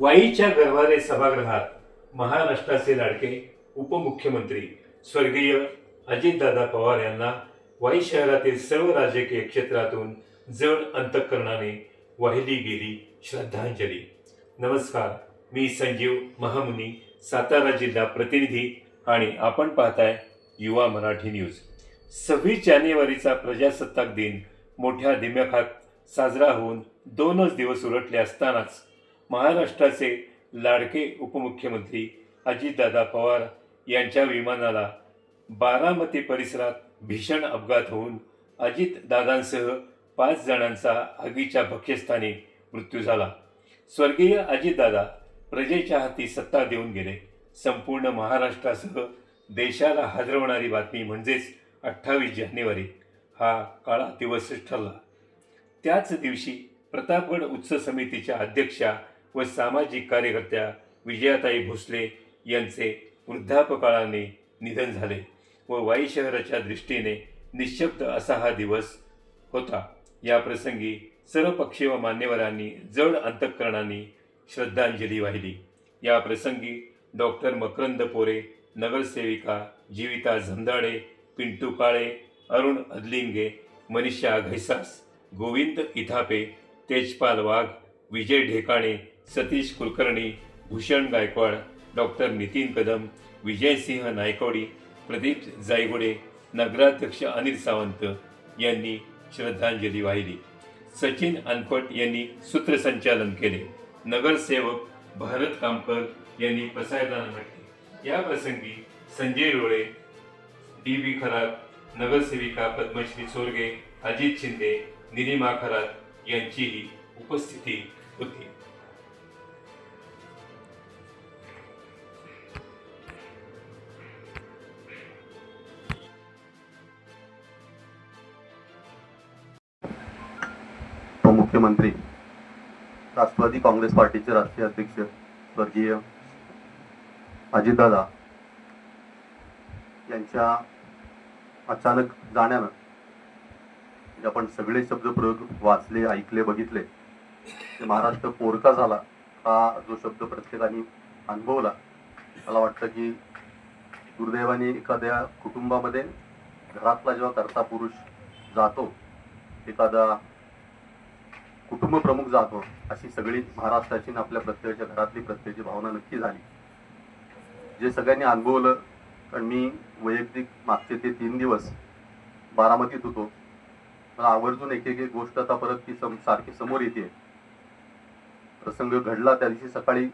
वाईच्या गरवारे सभागृहात महाराष्ट्राचे लाडके उपमुख्यमंत्री स्वर्गीय अजितदादा पवार यांना वाई शहरातील सर्व राजकीय क्षेत्रातून जड अंतःकरणाने वाहिली गेली श्रद्धांजली. नमस्कार मी संजीव महामुनी सातारा जिल्हा प्रतिनिधी आणि आपण पाहताय युवा मराठी न्यूज. सव्वीस जानेवारीचा प्रजासत्ताक दिन मोठ्या दिम्याखात साजरा होऊन दोनच दिवस उलटले असतानाच महाराष्ट्राचे लाडके उपमुख्यमंत्री अजितदादा पवार यांच्या विमानाला बारामती परिसरात भीषण अपघात होऊन अजितदादांसह पाच जणांचा आगीच्या भक्ष्यस्थानी मृत्यू झाला. स्वर्गीय अजितदादा प्रजेच्या हाती सत्ता देऊन गेले. संपूर्ण महाराष्ट्रासह देशाला हादरवणारी बातमी म्हणजेच अठ्ठावीस जानेवारी हा काळा दिवसच ठरला. त्याच दिवशी प्रतापगड उत्सव समितीच्या अध्यक्षा व सामाजिक कार्यकर्त्या विजयाताई भोसले यांचे वृद्धापकाळाने निधन झाले व वाई शहराच्या दृष्टीने निशब्द असा हा दिवस होता. या प्रसंगी सर्व पक्षी व मान्यवरांनी जड अंतःकरणाने श्रद्धांजली वाहिली. या प्रसंगी डॉक्टर मकरंद पोरे नगरसेविका जीविता झंदाडे पिंटू काळे अरुण अदलिंगे मनीषा घैसास गोविंद इथापे तेजपाल वाघ विजय ढेकाणे सतीश कुलकर्णी भूषण गायकवाड डॉक्टर नितीन कदम विजयसिंह नायकवडी प्रदीप जायगुडे नगराध्यक्ष अनिल सावंत यांनी श्रद्धांजली वाहिली. सचिन अनपट यांनी सूत्रसंचालन केले. नगरसेवक भारत कामकर यांनी प्रसारदान म्हटले. या प्रसंगी संजय रोळे डी बी खरात नगरसेविका पद्मश्री सोरगे अजित शिंदे निलिमा खरात यांचीही उपस्थिती होती. उपमुख्यमंत्री राष्ट्रवादी काँग्रेस पार्टीचे राष्ट्रीय अध्यक्ष स्वर्गीय अजितदादा यांच्या अचानक जाण्यानं म्हणजे आपण सगळे शब्द प्रयोग वाचले ऐकले बघितले ते महाराष्ट्र पोरका झाला हा जो शब्द प्रत्येकाने अनुभवला मला वाटतं की दुर्दैवाने एखाद्या कुटुंबामध्ये घरातला जेव्हा कर्ता पुरुष जातो एखादा कुटुंब प्रमुख जातो अशी सगळी महाराष्ट्राची आणि आपल्या प्रत्येकाच्या घरातली प्रत्येकाची भावना नक्की झाली. जे सगळ्यांनी अनुभवलं कारण मी वैयक्तिक मागचे ते तीन दिवस बारामतीत होतो. मला आवर्जून एक एक एक गोष्ट आता परत ती सम सारखी समोर येते प्रसंग घडला त्या दिवशी सकाळी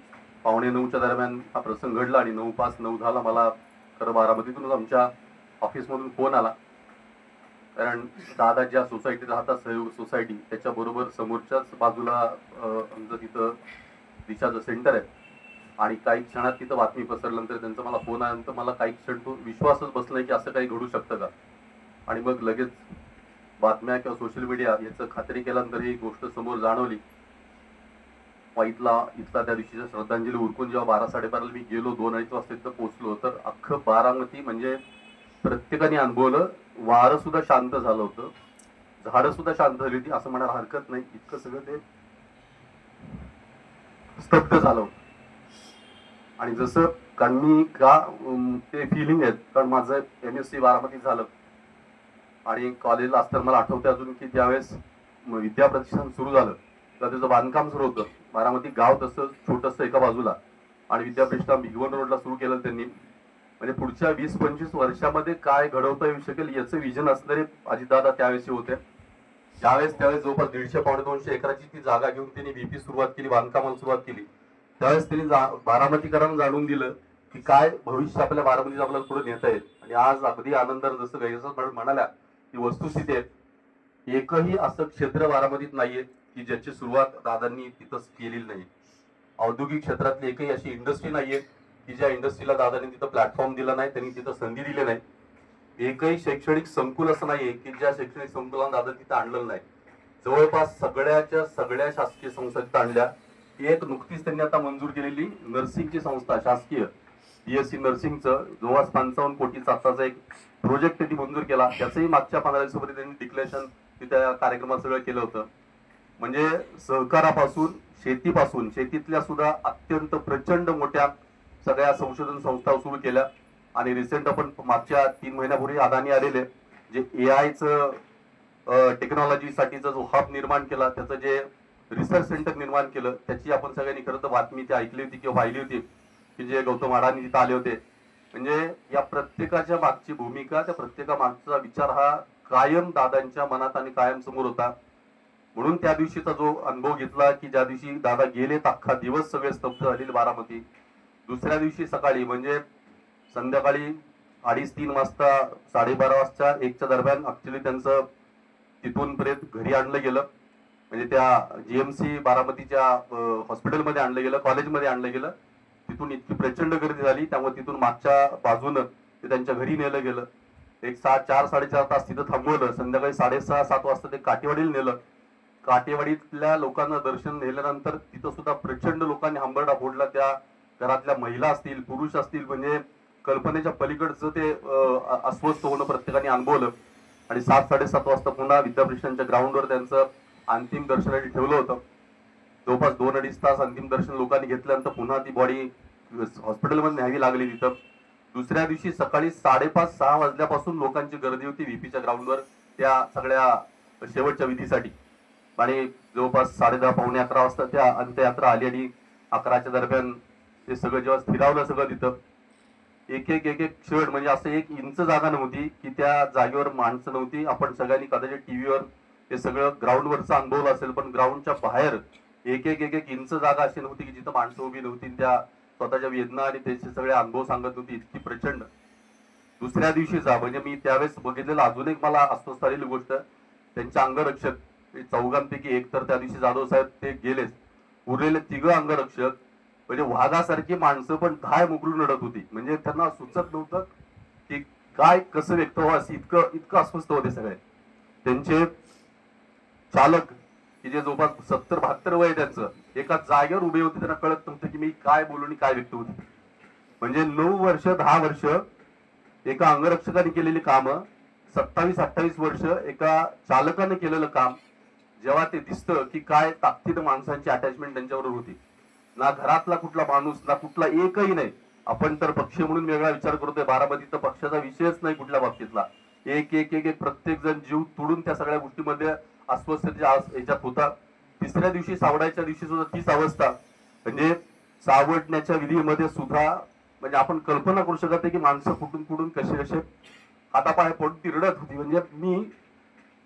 पावणे नऊच्या दरम्यान हा प्रसंग घडला आणि नऊ पाच नऊ झाला. मला खरं बारामतीतूनच आमच्या ऑफिसमधून फोन आला. कारण दादा ज्या सोसायटीत राहतात सहयोग सोसायटी त्याच्या बरोबर समोरच्याच बाजूला आमचं तिथं दिशाचं सेंटर आहे. आणि काही क्षणात तिथं बातमी पसरल्यानंतर त्यांचा मला फोन आल्यानंतर मला काही क्षण तो विश्वासच बसलाय की असं काही घडू शकतं का? आणि मग लगेच बातम्या किंवा सोशल मीडिया याचं खात्री केल्यानंतर ही गोष्ट समोर जाणवली. इथला इथला त्या दिवशीच्या श्रद्धांजली उरकून जेव्हा बारा साडेबाराला मी गेलो दोन अडीच वाजता इथं पोहोचलो तर अख्खं बारामती म्हणजे प्रत्येकाने अनुभवलं वारं सुद्धा शांत झालं होतं. झाडं सुद्धा शांत झाली होती असं म्हणायला हरकत नाही. इतकं सगळं ते स्तब्ध झालं होतं. आणि जसं कारण मी का ते फिलिंग आहेत कारण माझं एम एस सी बारामती झालं. आणि कॉलेजला असताना मला आठवतं अजून की ज्यावेळेस विद्या प्रतिष्ठान सुरू झालं तर त्याचं बांधकाम सुरू होतं. बारामती गाव तसं छोटंसं एका बाजूला. आणि विद्या प्रतिष्ठान भिगवण रोडला सुरू केलं त्यांनी. म्हणजे पुढच्या वीस पंचवीस वर्षामध्ये काय घडवता येऊ शकेल याचं विजन असणारे अजितदादा त्यावेळेस होते. ज्यावेळेस त्यावेळेस जवळपास दीडशे पावणे दोनशे एकराची ती जागा घेऊन त्यांनी बीपी सुरुवात केली बांधकामाला सुरुवात केली. त्यावेळेस त्यांनी बारामतीकरांना जाणून दिलं की काय भविष्य आपल्या बारामतीत आपल्याला पुढे नेता येईल. आणि आज अगदी आनंद जसं गैरसर म्हणाल्या की वस्तुस्थिती आहे. एकही असं क्षेत्र बारामतीत नाहीये की ज्याची सुरुवात दादांनी तिथंच केलेली नाही. औद्योगिक क्षेत्रातली एकही अशी इंडस्ट्री नाहीये की ज्या इंडस्ट्रीला दादांनी तिथं प्लॅटफॉर्म दिला नाही त्यांनी तिथं संधी दिली नाही एकही शैक्षणिक संकुल असं नाहीये की ज्या शैक्षणिक संकुलात दादा तिथं आणलेलं नाही. जवळपास सगळ्याच्या सगळ्या शासकीय संस्था तिथं आणल्या. एक नुकतीच त्यांनी आता मंजूर केलेली नर्सिंगची संस्था शासकीय. बीएससी नर्सिंगचं जवळपास पंचावन्न कोटी आताचा एक प्रोजेक्ट त्यांनी मंजूर केला. त्याचंही मागच्या पंधरा दिवसामध्ये त्यांनी डिक्लेरेशन त्या कार्यक्रमात सगळं केलं होतं. म्हणजे सहकारापासून शेतीपासून शेतीतल्या सुद्धा अत्यंत प्रचंड मोठ्या सगळ्या संशोधन संस्था सुरू केल्या आणि रिसेंट आपण मागच्या तीन महिन्यापूर्वी अदानी आलेले जे ए आयचं टेक्नॉलॉजीसाठीचा जो हब निर्माण केला त्याचं जे रिसर्च सेंटर निर्माण केलं त्याची आपण सगळ्यांनी खरं तर बातमी ती ऐकली होती किंवा पाहिली होती की जे गौतम अडाणी तिथं आले होते. म्हणजे या प्रत्येकाच्या मागची भूमिका त्या प्रत्येका मागचा विचार हा कायम दादांच्या मनात आणि कायम समोर होता. म्हणून त्या दिवशीचा जो अनुभव घेतला की ज्या दिवशी दादा गेले अख्खा दिवस सगळे स्तब्ध झालेले बारामती दुसऱ्या दिवशी सकाळी म्हणजे संध्याकाळी अडीच तीन वाजता साडेबारा वाजता एकच्या दरम्यान ऍक्च्युली त्यांचं तिथून पर्यंत घरी आणलं गेलं. म्हणजे त्या जीएमसी बारामतीच्या हॉस्पिटलमध्ये आणलं गेलं कॉलेजमध्ये आणलं गेलं. तिथून इतकी प्रचंड गर्दी झाली त्यामुळे तिथून मागच्या बाजूनं ते त्यांच्या घरी नेलं गेलं. एक सहा चार साडेचार तास तिथं थांबवलं. संध्याकाळी साडेसहा सात वाजता ते काटेवाडीला नेलं. काटेवाडीतल्या लोकांना दर्शन नेल्यानंतर तिथं सुद्धा प्रचंड लोकांनी हंबरडा फोडला त्या घरातल्या महिला असतील पुरुष असतील म्हणजे कल्पनेच्या पलीकडचं ते अस्वस्थ होणं प्रत्येकाने अनुभवलं. आणि सात साडेसात वाजता पुन्हा विद्यापीठांच्या ग्राउंडवर त्यांचं अंतिम दर्शनासाठी ठेवलं होतं. जवळपास दोन अडीच तास अंतिम दर्शन लोकांनी घेतल्यानंतर पुन्हा ती बॉडी हॉस्पिटलमध्ये न्यावी लागली तिथं. दुसऱ्या दिवशी सकाळी साडेपाच सहा वाजल्यापासून लोकांची गर्दी होती व्हीपीच्या ग्राउंडवर त्या सगळ्या शेवटच्या विधीसाठी. आणि जवळपास साडे दहा पावणे अकरा वाजता त्या अंत्ययात्रा आली आणि अकराच्या दरम्यान ते सगळं जेव्हा स्थिरावलं सगळं तिथं एक एक एक एक क्षण म्हणजे असं एक इंच जागा नव्हती की त्या जागेवर माणसं नव्हती. आपण सगळ्यांनी कदाचित टीव्हीवर हे सगळं ग्राउंडवरचं अनुभवलं असेल पण ग्राउंडच्या बाहेर एक एक एक एक इंच जागा अशी नव्हती की जिथं माणसं उभी नव्हती त्या स्वतःच्या वेदना आणि त्याचे सगळे अनुभव सांगत होती इतकी प्रचंड. दुसऱ्या दिवशीचा म्हणजे मी त्यावेळेस बघितलेलं अजून एक मला अस्वस्थ आलेली गोष्ट त्यांच्या अंगरक्षक चौघांपैकी एक तर त्या दिवशी जाधव साहेब ते गेलेच. उरलेले तिघं अंगरक्षक म्हणजे वाघासारखी माणसं पण धाय मुकलून रडत होती. म्हणजे त्यांना सुचत नव्हतं की काय कसं व्यक्त व्हावं असं इतकं इतकं अस्वस्थ होते सगळे. त्यांचे चालक की जे जवळपास सत्तर बहात्तर वय त्यांचं एका जागेवर उभे होते त्यांना कळत नव्हतं की मी काय बोलू आणि काय व्यक्त होते. म्हणजे नऊ वर्ष दहा वर्ष एका अंगरक्षकाने केलेली कामं सत्तावीस अठ्ठावीस वर्ष एका चालकाने केलेलं काम जेव्हा ते दिसतं की काय ताकदीत माणसांची अटॅचमेंट त्यांच्याबरोबर होती. ना घरातला कुठला माणूस ना कुठला एकही नाही. आपण तर पक्ष म्हणून वेगळा विचार करतोय बारामतीत तर पक्षाचा विषयच नाही कुठल्या बाबतीतला. एक एक एक एक प्रत्येक जण जीव तोडून त्या सगळ्या गोष्टीमध्ये अस्वस्थतेच्या याच्यात होता तिसऱ्या दिवशी सावडायच्या दिवशी सुद्धा तीच अवस्था. म्हणजे सावडण्याच्या विधीमध्ये सुद्धा म्हणजे आपण कल्पना करू शकत नाही की माणसं कुठून कुठून कसे कसे हातापाय पडून ती रडत होती. म्हणजे मी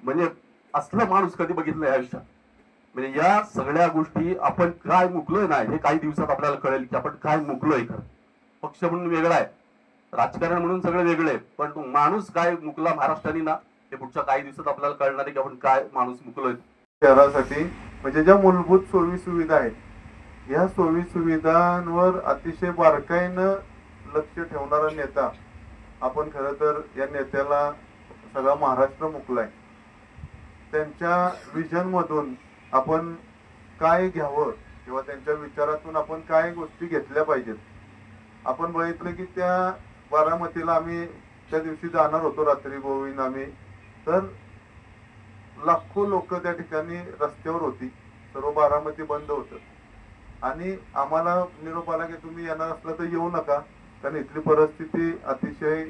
म्हणजे असला माणूस कधी बघितलं या आयुष्यात? म्हणजे या सगळ्या गोष्टी आपण काय मुकलोय ना हे काही दिवसात आपल्याला कळेल की आपण काय मुकलोय खरं. पक्ष म्हणून वेगळा आहे. राजकारण म्हणून सगळं वेगळं आहे पण तो माणूस काय मुकला महाराष्ट्राने ना हे पुढच्या काही दिवसात आपल्याला कळणार आहे की आपण काय माणूस मुकलोय. शहरासाठी म्हणजे ज्या मूलभूत सोयी सुविधा आहेत या सोयी सुविधांवर अतिशय बारकाईनं लक्ष ठेवणारा नेता आपण खरं तर या नेत्याला सगळा महाराष्ट्र मुकलाय. त्यांच्या विजन मधून आपण काय घ्यावं किंवा त्यांच्या विचारातून आपण काय गोष्टी घेतल्या पाहिजेत? आपण बघितलं की त्या बारामतीला आम्ही त्या दिवशी जाणार होतो रात्री गोविंद आम्ही. तर लाखो लोक त्या ठिकाणी रस्त्यावर होती. सर्व बारामती बंद होत. आणि आम्हाला निरोप आला की तुम्ही येणार असला तर येऊ नका. कारण इथली परिस्थिती अतिशय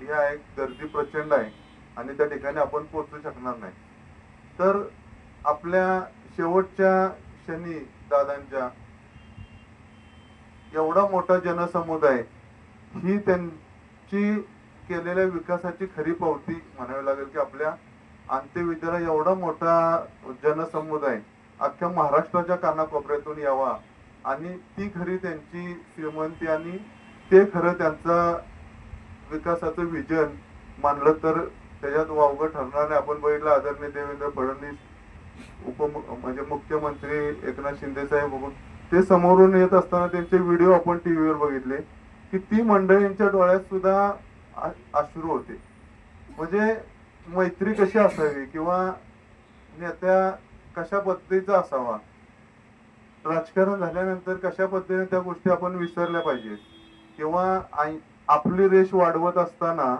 हे आहे गर्दी प्रचंड आहे. आणि त्या ठिकाणी आपण पोहोचू शकणार नाही. तर आपल्या शेवटच्या क्षणी दादांच्या एवढा मोठा जनसमुदाय ही त्यांची केलेल्या विकासाची खरी पावती म्हणावी लागेल की आपल्या अंत्यविद्याला एवढा मोठा जनसमुदाय अख्ख्या महाराष्ट्राच्या कानाकोपऱ्यातून यावा आणि ती खरी त्यांची श्रीमंती आणि ते खरं त्यांचा विकासाचं विजन मानलं तर त्याच्यात वावगं ठरणार नाही. आपण बघितलं आदरणीय देवेंद्र फडणवीस उप म्हणजे मुख्यमंत्री एकनाथ शिंदे साहेब बघून. ते समोरून येत असताना त्यांचे व्हिडिओ आपण टीव्हीवर बघितले की ती मंडळींच्या डोळ्यात सुद्धा अश्रू होते. म्हणजे मैत्री कशी असावी किंवा नेत्या कशा पद्धतीचा असावा? राजकारण झाल्यानंतर कशा पद्धतीने त्या गोष्टी आपण विसरल्या पाहिजेत? किंवा आपली रेष वाढवत असताना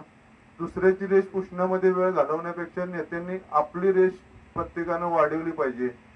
दुसऱ्याची रेष पुसण्यामध्ये वेळ घालवण्यापेक्षा नेत्यांनी आपली रेष प्रत्येकानं वाढवली पाहिजे.